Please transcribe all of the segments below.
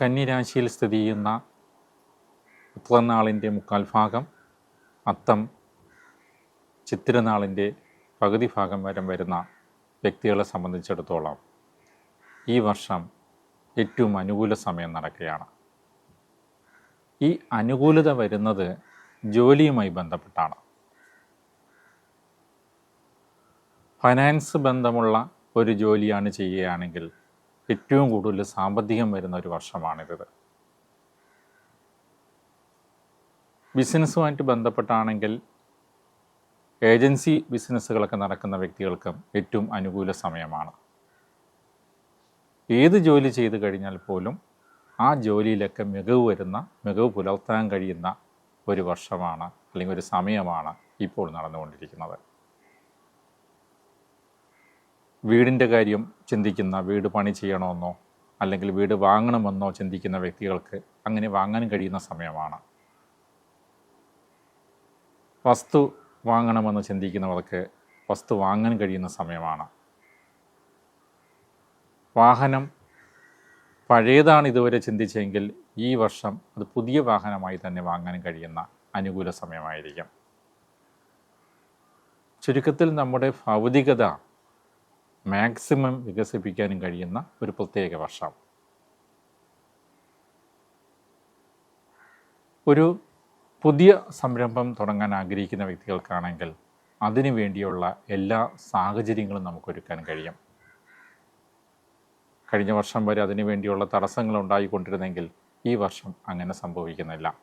കന്നിരാശിയിൽ സ്ഥിതി ചെയ്യുന്ന ഉത്രനാളിന്റെ മുക്കാൽ ഭാഗം അത്തം ചിത്തിരനാളിന്റെ പകുതി ഭാഗം വരെ വരുന്ന വ്യക്തികളെ സംബന്ധിച്ചിടത്തോളം ഈ വർഷം ഏറ്റവും അനുകൂല സമയം നടക്കുകയാണ്. ഈ അനുകൂലത വരുന്നത് ജോലിയുമായി ബന്ധപ്പെട്ടാണ്. ഫൈനാൻസ് ബന്ധമുള്ള ഒരു ജോലിയാണ് ചെയ്യുകയാണെങ്കിൽ ഏറ്റവും കൂടുതൽ സാമ്പത്തികം വരുന്ന ഒരു വർഷമാണിത്. ബിസിനസ്സുമായിട്ട് ബന്ധപ്പെട്ടാണെങ്കിൽ ഏജൻസി ബിസിനസ്സുകളൊക്കെ നടക്കുന്ന വ്യക്തികൾക്കും ഏറ്റവും അനുകൂല സമയമാണ്. ഏത് ജോലി ചെയ്ത് കഴിഞ്ഞാൽ പോലും ആ ജോലിയിലൊക്കെ മികവ് വരുന്ന മികവ് പുലർത്താൻ കഴിയുന്ന ഒരു വർഷമാണ് അല്ലെങ്കിൽ ഒരു സമയമാണ് ഇപ്പോൾ നടന്നുകൊണ്ടിരിക്കുന്നത്. വീടിന്റെ കാര്യം ചിന്തിക്കുന്ന വീട് പണി ചെയ്യണമെന്നോ അല്ലെങ്കിൽ വീട് വാങ്ങണമെന്നോ ചിന്തിക്കുന്ന വ്യക്തികൾക്ക് അങ്ങനെ വാങ്ങാൻ കഴിയുന്ന സമയമാണ്. വസ്തു വാങ്ങണമെന്ന് ചിന്തിക്കുന്നവർക്ക് വസ്തു വാങ്ങാൻ കഴിയുന്ന സമയമാണ്. വാഹനം പഴയതാണ് ഇതുവരെ ചിന്തിച്ചെങ്കിൽ ഈ വർഷം അത് പുതിയ വാഹനമായി തന്നെ വാങ്ങാൻ കഴിയുന്ന അനുകൂല സമയമായിരിക്കും. ചുരുക്കത്തിൽ നമ്മുടെ ഭൗതികത മാക്സിമം വികസിപ്പിക്കാനും കഴിയുന്ന ഒരു പ്രത്യേക വർഷം. ഒരു പുതിയ സംരംഭം തുടങ്ങാൻ ആഗ്രഹിക്കുന്ന വ്യക്തികൾക്കാണെങ്കിൽ അതിനു വേണ്ടിയുള്ള എല്ലാ സാഹചര്യങ്ങളും നമുക്കൊരുക്കാൻ കഴിയും. കഴിഞ്ഞ വർഷം വരെ അതിനു വേണ്ടിയുള്ള തടസ്സങ്ങൾ ഉണ്ടായിക്കൊണ്ടിരുന്നെങ്കിൽ ഈ വർഷം അങ്ങനെ സംഭവിക്കുന്നില്ല.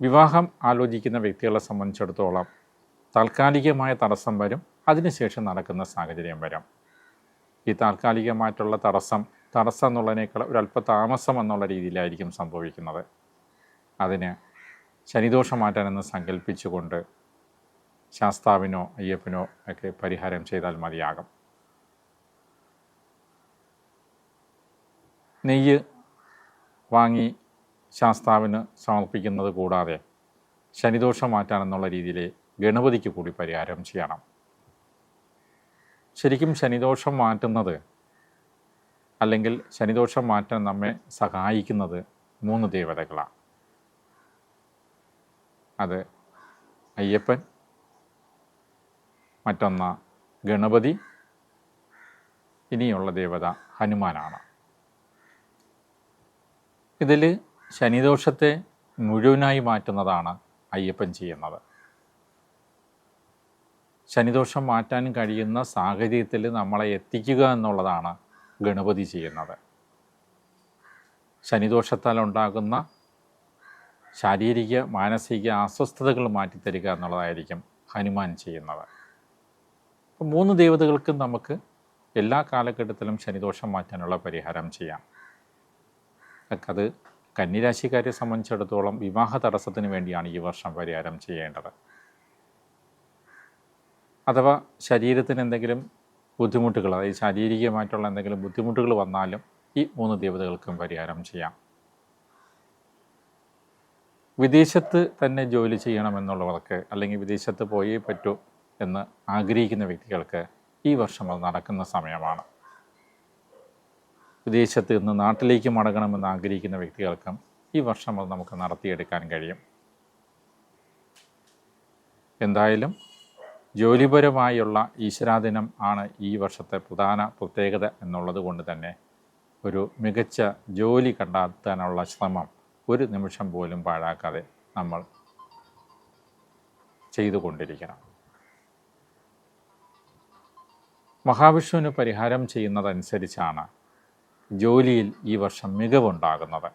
വിവാഹം ആലോചിക്കുന്ന വ്യക്തികളെ സംബന്ധിച്ചിടത്തോളം താൽക്കാലികമായ തടസ്സം വരും അതിനുശേഷം നടക്കുന്ന സാഹചര്യം വരും. ഈ താൽക്കാലികമായിട്ടുള്ള തടസ്സം തടസ്സം എന്നുള്ളതിനേക്കാൾ ഒരല്പ താമസം എന്നുള്ള രീതിയിലായിരിക്കും സംഭവിക്കുന്നത്. അതിന് ശനിദോഷം മാറ്റാനെന്ന് സങ്കല്പിച്ചുകൊണ്ട് ശാസ്താവിനോ അയ്യപ്പനോ ഒക്കെ പരിഹാരം ചെയ്താൽ മതിയാകും. നെയ്യ് വാങ്ങി ശാസ്താവിന് സമർപ്പിക്കുന്നത് കൂടാതെ ശനിദോഷം മാറ്റാനെന്നുള്ള രീതിയിൽ ഗണപതിക്ക് കൂടി പരിഹാരം ചെയ്യണം. ശരിക്കും ശനിദോഷം മാറ്റുന്നത് അല്ലെങ്കിൽ ശനിദോഷം മാറ്റാൻ നമ്മെ സഹായിക്കുന്നത് മൂന്ന് ദേവതകളാണ് അത് അയ്യപ്പൻ മറ്റൊന്ന് ഗണപതി ഇനിയുള്ള ദേവത ഹനുമാനാണ്. ഇതിൽ ശനിദോഷത്തെ മുഴുവനായി മാറ്റുന്നതാണ് അയ്യപ്പൻ ചെയ്യുന്നത്. ശനിദോഷം മാറ്റാൻ കഴിയുന്ന സാഹചര്യത്തിൽ നമ്മളെ എത്തിക്കുക എന്നുള്ളതാണ് ഗണപതി ചെയ്യുന്നത്. ശനിദോഷത്താൽ ഉണ്ടാകുന്ന ശാരീരിക മാനസിക അസ്വസ്ഥതകൾ മാറ്റിത്തരിക എന്നുള്ളതായിരിക്കും ഹനുമാൻ ചെയ്യുന്നത്. അപ്പം മൂന്ന് ദേവതകൾക്കും നമുക്ക് എല്ലാ കാലഘട്ടത്തിലും ശനിദോഷം മാറ്റാനുള്ള പരിഹാരം ചെയ്യാം. അത് കന്നിരാശിക്കാരെ സംബന്ധിച്ചിടത്തോളം വിവാഹ തടസ്സത്തിന് വേണ്ടിയാണ് ഈ വർഷം പരിഹാരം ചെയ്യേണ്ടത്. അഥവാ ശരീരത്തിന് എന്തെങ്കിലും ബുദ്ധിമുട്ടുകൾ അതായത് ശാരീരികമായിട്ടുള്ള എന്തെങ്കിലും ബുദ്ധിമുട്ടുകൾ വന്നാലും ഈ മൂന്ന് ദേവതകൾക്കും പരിഹാരം ചെയ്യാം. വിദേശത്ത് തന്നെ ജോലി ചെയ്യണമെന്നുള്ളവർക്ക് അല്ലെങ്കിൽ വിദേശത്ത് പോയേ പറ്റൂ എന്ന് ആഗ്രഹിക്കുന്ന വ്യക്തികൾക്ക് ഈ വർഷം അത് നടക്കുന്ന സമയമാണ്. വിദേശത്ത് നിന്ന് നാട്ടിലേക്ക് മടങ്ങണമെന്ന് ആഗ്രഹിക്കുന്ന വ്യക്തികൾക്കും ഈ വർഷം അത് നമുക്ക് നടത്തിയെടുക്കാൻ കഴിയും. എന്തായാലും ജോലിപരമായുള്ള ഈശ്വരാദിനം ആണ് ഈ വർഷത്തെ പ്രധാന പ്രത്യേകത എന്നുള്ളത് കൊണ്ട് തന്നെ ഒരു മികച്ച ജോലി കണ്ടെത്താനുള്ള ശ്രമം ഒരു നിമിഷം പോലും പാഴാക്കാതെ നമ്മൾ ചെയ്തുകൊണ്ടിരിക്കണം. മഹാവിഷ്ണുവിന് പരിഹാരം ചെയ്യുന്നതനുസരിച്ചാണ് ജോലിയിൽ ഈ വർഷം മികവുണ്ടാകുന്നത്.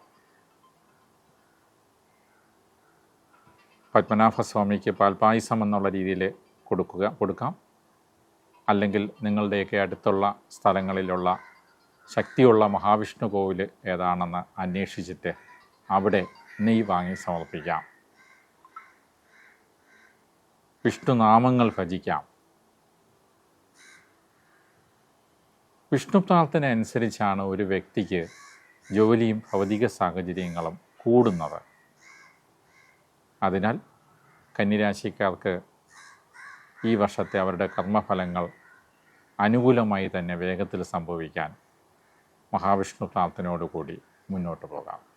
പത്മനാഭസ്വാമിക്ക് പാൽപായസം എന്നുള്ള രീതിയിൽ കൊടുക്കുക കൊടുക്കാം. അല്ലെങ്കിൽ നിങ്ങളുടെയൊക്കെ അടുത്തുള്ള സ്ഥലങ്ങളിലുള്ള ശക്തിയുള്ള മഹാവിഷ്ണു കോവിൽ ഏതാണെന്ന് അന്വേഷിച്ചിട്ട് അവിടെ നെയ് വാങ്ങി സമർപ്പിക്കാം. വിഷ്ണുനാമങ്ങൾ ഭജിക്കാം. വിഷ്ണു പ്രാർത്ഥന അനുസരിച്ചാണ് ഒരു വ്യക്തിക്ക് ജോലിയും ഭൗതിക സാഹചര്യങ്ങളും കൂടുന്നത്. അതിനാൽ കന്നിരാശിക്കാർക്ക് ഈ വർഷത്തെ അവരുടെ കർമ്മഫലങ്ങൾ അനുകൂലമായി തന്നെ വേഗത്തിൽ സംഭവിക്കാൻ മഹാവിഷ്ണു പ്രാർത്ഥനയോടുകൂടി മുന്നോട്ട് പോകാം.